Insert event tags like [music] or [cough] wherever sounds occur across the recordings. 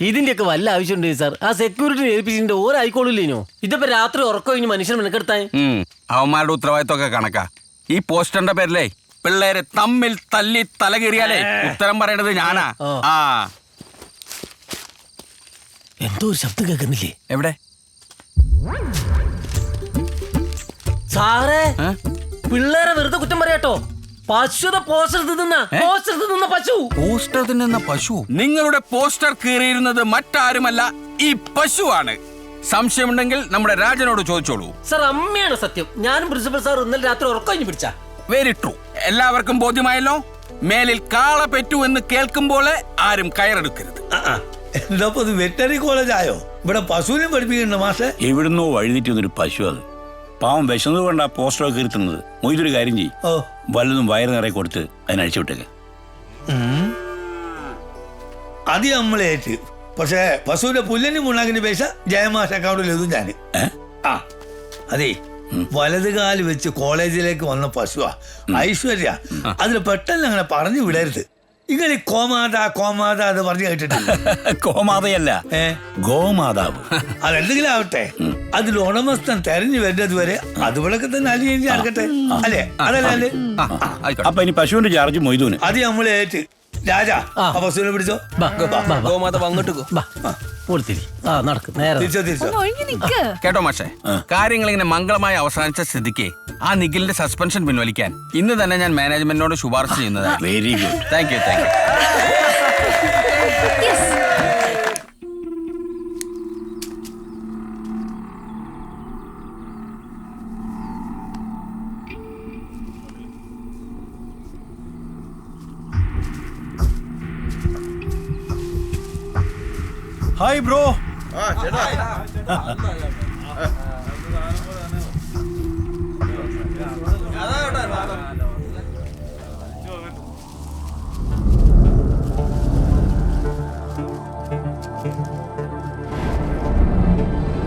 ഇതിന്റെയൊക്കെ വല്ല ആവശ്യമുണ്ട് സാർ. ആ സെക്യൂരിറ്റി ഏൽപ്പിച്ചിട്ട് ഓരോ ഓരായിക്കോളില്ലേനോ? ഇതിപ്പോ രാത്രി ഉറക്കം ഇനി മനുഷ്യൻ മെനക്കെടുത്താൻ അവന്മാരുടെ ഉത്തരവാദിത്വമൊക്കെ കണക്കാ. ഈ പോസ്റ്ററിന്റെ പേരിലേ പിള്ളേരെ തമ്മിൽ തല്ലി തലകീറിയാലേ ഉത്തരം പറയേണ്ടത് ഞാനാ. ആ. ആ. എന്തോ ഒരു ശബ്ദം കേൾക്കുന്നില്ലേ? എവിടെ? സാറേ ഏ? പിള്ളേരെ വെറുതെ കുറ്റം പറയാട്ടോ. പശുത പോസ്റ്റർ തിന്ന. പോസ്റ്റർ തിന്ന പശു. പോസ്റ്റർ തിന്നുന്ന പശു? നിങ്ങളുടെ പോസ്റ്റർ കീറിയിരുന്നത് മറ്റാരുമല്ല ഈ പശുവാണ്. സംശയമുണ്ടെങ്കിൽ നമ്മുടെ രാജനോട് ചോദിച്ചോളൂ. സർ അമ്മയാണ് സത്യം. ഞാനും പ്രിൻസിപ്പൽ സാർ ഇന്നലെ രാത്രി ഉറക്കം പിടിച്ച. വെരി ട്രൂ എല്ലാവർക്കും ബോധ്യമായല്ലോ? മേലിൽ കാള പെറ്റു എന്ന് കേൾക്കുമ്പോൾ ആരും കയറെടുക്കരുത്. എന്താ വെറ്ററി കോളേജ് ആയോ? ഇവിടെ പശുവിനെ പഠിപ്പിക്കുന്നുണ്ട് മാഷെ. എവിടുന്നോ വന്നൊരു പശു അത്. പാവം വിശന്നത് കൊണ്ടാ പോസ്റ്റർ കീർത്തുന്നത് മൊയ്തൊരു കാര്യം ചെയ്യും. ഓ. വല്ലതും വയറ് നിറയെ കൊടുത്ത് അതിനഴിച്ചു വിട്ടേക്ക്. അത് നമ്മളേറ്റ്. പക്ഷേ പശുവിന്റെ പുല്ലിന് മുണാക്കിന് പൈസ ജയമാഷ അക്കൗണ്ടിൽ എഴുതും ഞാൻ ആ അതെ വലത് കാൽ വെച്ച് കോളേജിലേക്ക് വന്ന പശുവാ. ഐശ്വര്യ. അതിൽ പെട്ടെന്ന് അങ്ങനെ പറഞ്ഞു വിടരുത്. ഇങ്ങനെ കോമാത കോമാത എന്ന് പറഞ്ഞു കേട്ടിട്ടില്ല? [laughs] കോമാതയല്ല. ഗോമാതാവ്. [laughs] അതെന്തെങ്കിലും ആവട്ടെ അതിൽ ഉടമസ്ഥൻ തെരഞ്ഞു വരുന്നത് വരെ അതുപോലൊക്കെ തന്നെ അലിഞ്ഞ് ആർക്കട്ടെ അല്ലേ? അതല്ലേ അപ്പൊ ഇനി പശുവിന്റെ ചാർജ് മൊയ്തൂന്. അത് നമ്മളേറ്റ് രാജ ആ. പിടിച്ചോ? ഗോമാത അങ്ങോട്ട് പോ. കൊടുത്തിരി ആ നടക്ക്. നേരെ തിരിച്ചോ തിരിച്ചോ. ഒന്ന് ഒഴിഞ്ഞു നിക്ക്. കേട്ടോ മാഷേ. കാര്യങ്ങൾ ഇങ്ങനെ മംഗളമായി അവസാനിച്ച സ്ഥിതിക്ക് ആ നിഖിലിന്റെ സസ്പെൻഷൻ പിൻവലിക്കാൻ ഇന്ന് തന്നെ ഞാൻ മാനേജ്മെന്റിനോട് ശുപാർശ ചെയ്യുന്നതാണ് very good thank you thank you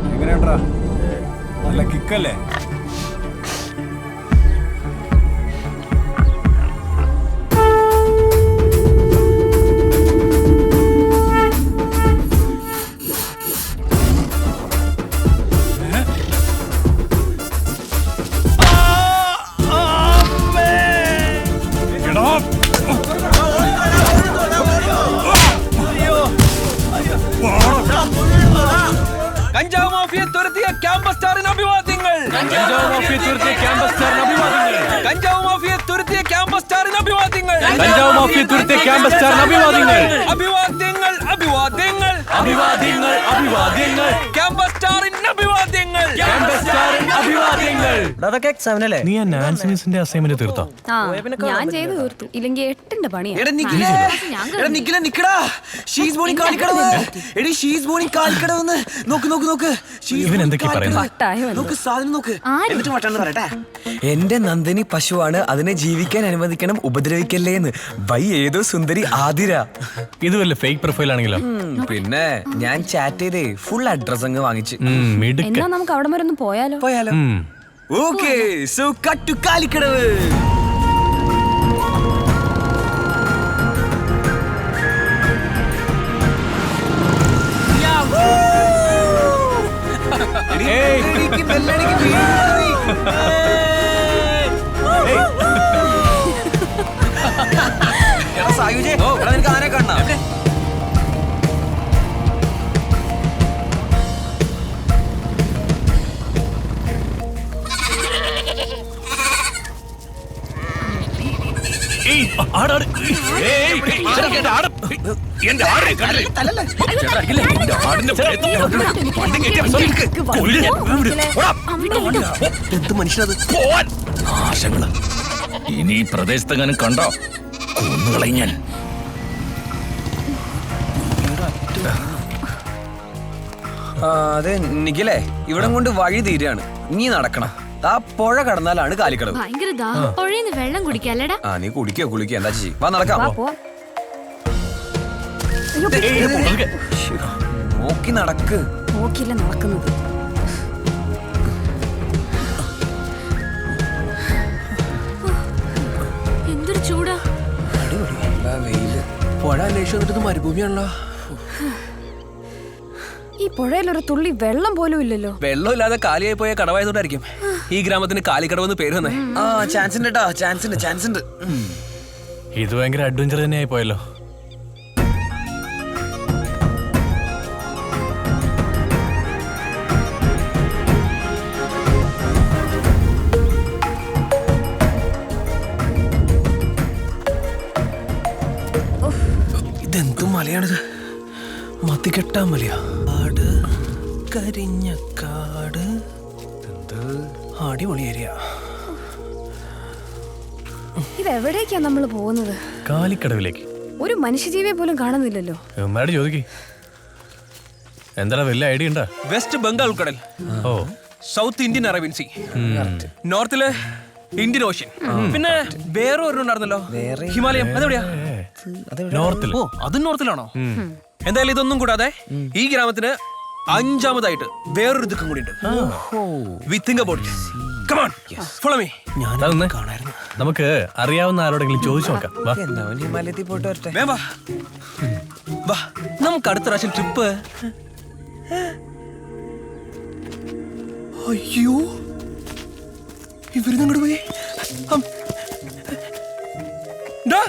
എങ്ങനെയുണ്ടാ? നല്ല കിക്കല്ലേ കഞ്ചാവ് മാഫിയ തുരുത്തെ ക്യാമ്പസ് സ്റ്റാർ അഭിവാദ്യങ്ങൾ. അഭിവാദ്യങ്ങൾ അഭിവാദ്യങ്ങൾ. അഭിവാദ്യങ്ങൾ അഭിവാദ്യങ്ങൾ. ക്യാമ്പസ് സ്റ്റാറിന് അഭിവാദ്യങ്ങൾ. ക്യാമ്പസ് സ്റ്റാറിന് അഭിവാദ്യങ്ങൾ. അതൊക്കെ എക്സാമിന് അല്ലേ? നീ ആ നാൻസി അസൈൻമെന്റ് തീർത്തോ? ആ ഞാൻ ചെയ്തു തീർത്തു. ഇല്ലെങ്കിൽ എട്ടിന്റെ പണിയാ. എടാ എടാ നിക്കടാ. ഷീസ് എടി ഷീസ് നോക്ക് നോക്ക് നോക്ക്. She's ഇവൻ born എന്തൊക്കെയാ കാണിക്കടവ്. പറയുന്നത്? വട്ടായോ എന്തോ. നോക്ക് സാധനം നോക്ക്. ആര്? എന്നിട്ട് വട്ടാണെന്ന് പറയട്ടെ. എന്റെ നന്ദിനി പശുവാണ് അതിനെ ജീവിക്കാൻ അനുവദിക്കണം ഉപദ്രവിക്കല്ലേ എന്ന് വൈ ഏതോ സുന്ദരി ആതിര. ഇത് വല്ല ഫേക്ക് പ്രൊഫൈൽ ആണെങ്കിലോ? പിന്നെ ഞാൻ ചാറ്റ് ചെയ്തേ ഫുൾ അഡ്രസ് അങ്ങ് വാങ്ങിച്ചു. ഉം, മിടുക്കൻ എന്നാ നമുക്ക് അവിടെ വരെ ഒന്ന് പോയാലോ? പോയാലോ? ഉം. Okay so cut to Kalikkadavu സായുജേ, നിനക്ക് ആരെ കാണണം. എന്ത് മനുഷ്യനത്. നാശങ്ങൾ. ഇനി ഈ പ്രദേശത്തെങ്ങാനും കണ്ടോ? കൊന്നുകളയും ഞാൻ അതെ നിഖിലേ ഇവിടം കൊണ്ട് വഴി തീരാണ് നീ നടക്കണം. ആ പുഴ കടന്നാലാണ് കാലിക്കടവ്. ഭയങ്കര ദാഹം പുഴയിന്ന് വെള്ളം കുടിക്കാലടാ ആ നീ കുടിക്കോ കുളിക്കോ. എന്താ ചേച്ചി വാ നടക്കാം. നോക്കി നടക്ക്. നോക്കില്ല നടക്കുന്നത്. എന്തൊരു ചൂടാ. വെയിൽ? പുഴ അന്വേഷിച്ചു വന്നിട്ട് മരുഭൂമിയാണല്ലോ. ഈ പുഴയിൽ ഒരു തുള്ളി വെള്ളം പോലും ഇല്ലല്ലോ. വെള്ളം ഇല്ലാതെ കാലിയായി പോയ കടവായതുകൊണ്ടായിരിക്കും. ഈ ഗ്രാമത്തിന് കാലിക്കടവെന്ന് പേര് വന്നേ. ആ ചാൻസ് ഉണ്ട് കേട്ടോ ചാൻസ് ഉണ്ട് ചാൻസ് ഉണ്ട് ഇത് ഭയങ്കര അഡ്വഞ്ചർ തന്നെയായി പോയല്ലോ. ഇതെന്തും മലയാണിത്. മത്തിക്കെട്ടാൻ മലയാ കാട് കരിഞ്ഞ കാട്. എന്ത്? അടിപൊളി ഏരിയ ഇതെവിടേക്കാ നമ്മൾ പോകുന്നത്? കാലിക്കടവിലേക്ക്. ഒരു മനുഷ്യജീവിയെ പോലും കാണുന്നില്ലല്ലോ. ഉമ്മയോട് ചോദിക്കേ. എന്താ വലിയ ഐഡിയ ഉണ്ടാ? വെസ്റ്റ് ബംഗാൾ ഉൾക്കടൽ. ഓ. South Indian Arabian sea. നോർത്തിൽ Indian ocean. പിന്നെ വേറെ ഒരു ഉണ്ടായിരുന്നല്ലോ. ഹിമാലയം. അതെവിടെയാ? നോർത്തിൽ. ഓ അതും നോർത്തിലാണോ? എന്തായാലും ഇതൊന്നും കൂടാതെ ഈ ഗ്രാമത്തിന് അഞ്ചാമതായിട്ട് വേറൊരു ദുഃഖം കൂടി ഉണ്ട് we think about come on follow me ഞാൻ കാണായിരുന്നു. നമുക്ക് അറിയാവുന്ന ആരോടെങ്കിലും ചോദിച്ചു നോക്കാം. വാ. ഹിമാലയത്തിൽ പോയിട്ട് വരട്ടെ? വാ വാ. നമുക്ക് അടുത്ത പ്രാവശ്യം ട്രിപ്പ് അയ്യോ. ഇവർ അങ്ങോട്ട് പോയി. ഡാ,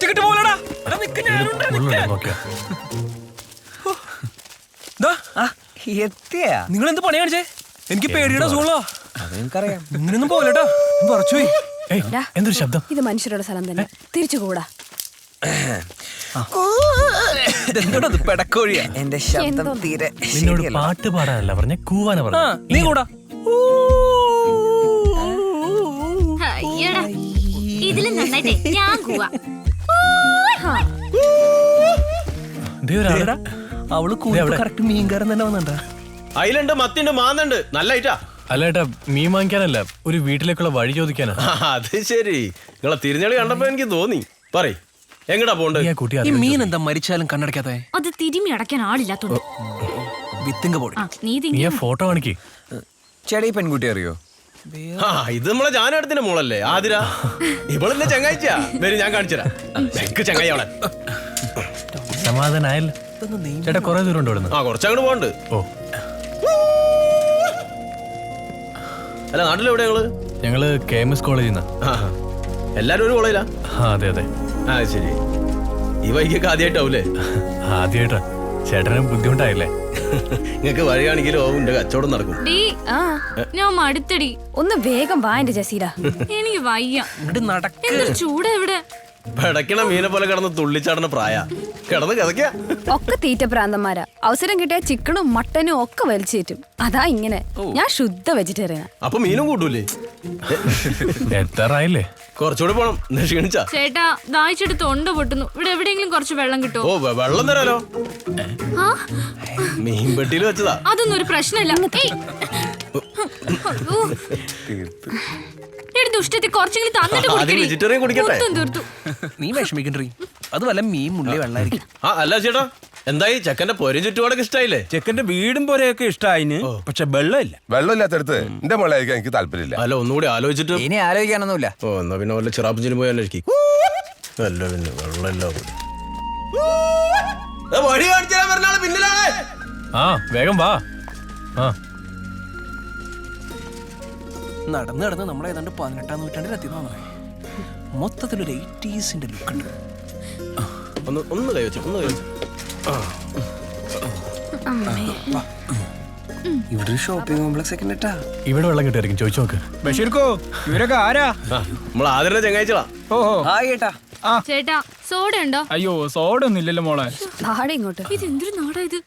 ടിക്കറ്റ് പോലെടാ. നിങ്ങൾ എന്ത് പണി കാണിച്ചേ? എനിക്ക് പേടിയുടെ സൂളോ അതെനിക്കറിയാം. പോലെട്ടോ പോലെട്ടാ പറച്ചുപോയി ഏയ് എന്തൊരു ശബ്ദം? ഇത് മനുഷ്യരുടെ സ്ഥലം തന്നെ. തിരിച്ചു കൂടാ. എന്റെ ശബ്ദം തീരെ നിന്നോട് പാട്ട് പാടാനല്ല പറഞ്ഞ കൂവാന പറഞ്ഞ. നീ കൂടാ. ഇതിലും നന്നായിട്ടേ ഞാൻ കൂവാ. അവൾ? കറക്റ്റ് മീൻകാരൻ തന്നെ വന്നിട്ടാ അയിലുണ്ട് മത്തിണ്ട് മാന്നുണ്ട് നല്ല ഐറ്റാ അല്ല ഏട്ടാ മീൻ വാങ്ങിക്കാനല്ല ഒരു വീട്ടിലേക്കുള്ള വഴി ചോദിക്കാനാ. അത് ശരി. നിങ്ങളെ തിരിഞ്ഞളി കണ്ടപ്പോ എനിക്ക് തോന്നി. പറ എങ്ങടാ പോണ്ട്? ഈ മീൻ എന്താ മരിച്ചാലും കണ്ണടക്കാതെ അത് തിരിമി അടയ്ക്കാൻ ആളില്ലാത്തോണ്ട്. വിത്തിങ്ക പോടി ഫോട്ടോ കാണിക്കേ. ചേട്ടാ ഈ പെൺകുട്ടി അറിയോ? ആ ഇത് നമ്മളെ ജാനടത്തിന്റെ മോളല്ലേ ആതിര. [laughs] ഇവളെന്നെ ചങ്ങാച്ചാ വരും ഞാൻ കാണിച്ചുതരാം. ചങ്ങായി അവളെ. സമാധാനായല്ലോ. ചേട്ടാ കുറെ ദൂരം ഉണ്ട് ഇവിടുന്ന്. ആ കുറച്ചങ്ങോട്ട് പോണ്ട് ഓ. അല്ല നാട്ടിലെവിടെ ഞങ്ങൾ ഞങ്ങൾ കെ എം എസ് കോളേജിൽ നിന്നാ എല്ലാരും ഒരു കോളേജിലാ? ആ അതെ അതെ. ആ ശരി. ഈ വൈകൊക്കെ ആദ്യമായിട്ടാവൂലേ ആദ്യമായിട്ടാ ചേട്ടന് ബുദ്ധിമുട്ടായില്ലേ? നിങ്ങക്ക് വഴി കാണിക്കലോ എന്റെ കച്ചവടം നടക്കും. ഡീ ആ ഞാൻ മടുത്തടി. ഒന്ന് വേഗം വാ എന്റെ ജസീര എനിക്ക് വയ്യ. ചൂട് എവിടെ പിടക്കണ മീനെ പോലെ കിടന്ന് തുള്ളിച്ചാടുന്ന പ്രായ. കിടന്ന് ഒക്കെ തീറ്റ പ്രാന്തന്മാരാ. അവസരം കിട്ടിയ ചിക്കനും മട്ടനും ഒക്കെ വലിച്ചേറ്റും. അതാ ഇങ്ങനെ. ഞാൻ ശുദ്ധ വെജിറ്റേറിയൻ അപ്പൊ മീനും കൂട്ടൂലേ? എത്താറായില്ലേ? കുറച്ചുകൂടെ പോണം. ക്ഷീണിച്ച. ചേട്ടാ ദാഹിച്ചെടുത്ത് തൊണ്ട പൊട്ടുന്നു. ഇവിടെ എവിടെയെങ്കിലും കുറച്ച് വെള്ളം കിട്ടുമോ ഓ വെള്ളം തരാലോ. ആ? മീൻ പെട്ടിയിൽ വെച്ചതാ. അതൊന്നും ഒരു പ്രശ്നമല്ല. ദുഷ്ടത്തി കുറച്ചെങ്കിലും തന്നിട്ട് കുടിക്കട്ടെ? നീ വിഷമിക്കണ്ടീ അത് വല്ല മീൻ മുള്ളി വെള്ളായിരിക്കും. ആ അല്ല ചേട്ടാ എന്തായി? ചെക്കന്റെ പൊരയും ചുറ്റുപാടൊക്കെ ഇഷ്ടായില്ലേ? ചെക്കന്റെ വീടും പോലെയൊക്കെ ഇഷ്ടായിന് പക്ഷെ വെള്ളമില്ല. വെള്ളമില്ലാത്തടുത്ത് എന്റെ മോളായിരിക്കാൻ എനിക്ക് താല്പര്യമില്ല. അല്ല ഒന്നുകൂടി ആലോചിച്ചിട്ട്. ഇനി ആലോചിക്കാനൊന്നുമില്ല. ഓ എന്നാ പിന്നെ വല്ല ചിറാപ്പുഞ്ചിന് പോയാലും എനിക്ക് അല്ല പിന്നെ വെള്ളമില്ല വഴി കാണിച്ചാൽ പറഞ്ഞാൽ പിന്നിലാണ്. ആ വേഗം വാ. ആ. നടന്ന് നടന്ന് നമ്മളെ ഏതാണ്ട് പതിനെട്ടാം നൂറ്റാണ്ടിൽ എത്തിയതാണ് മൊത്തത്തിലൊരു എയ്റ്റീസിന്റെ ലുക്ക് ഉണ്ട്. ഒന്ന് ഒന്ന് കൈവച്ചു ഒന്ന് കൈവച്ചു ഇവിടെ ഒരു ഷോപ്പിംഗ് കോംപ്ലക്സ് ഒക്കെ ഉണ്ട് ഇവിടെ വെള്ളം കിട്ടുമായിരിക്കും ചോദിച്ചു നോക്ക്. ബഷീർക്കോ ഇവരൊക്കെ ആരാ? നമ്മൾ ആദരനെ ചങ്ങായിച്ചളാ. ഓഹോ. ഹായ് ഏട്ടാ. ചേട്ടാ സോഡ ഉണ്ടോ? അയ്യോ സോഡ ഒന്നും ഇല്ലല്ലോ മോളെ. ഇങ്ങോട്ട്. ഇത് എന്തൊരു നാടാ ഇത്?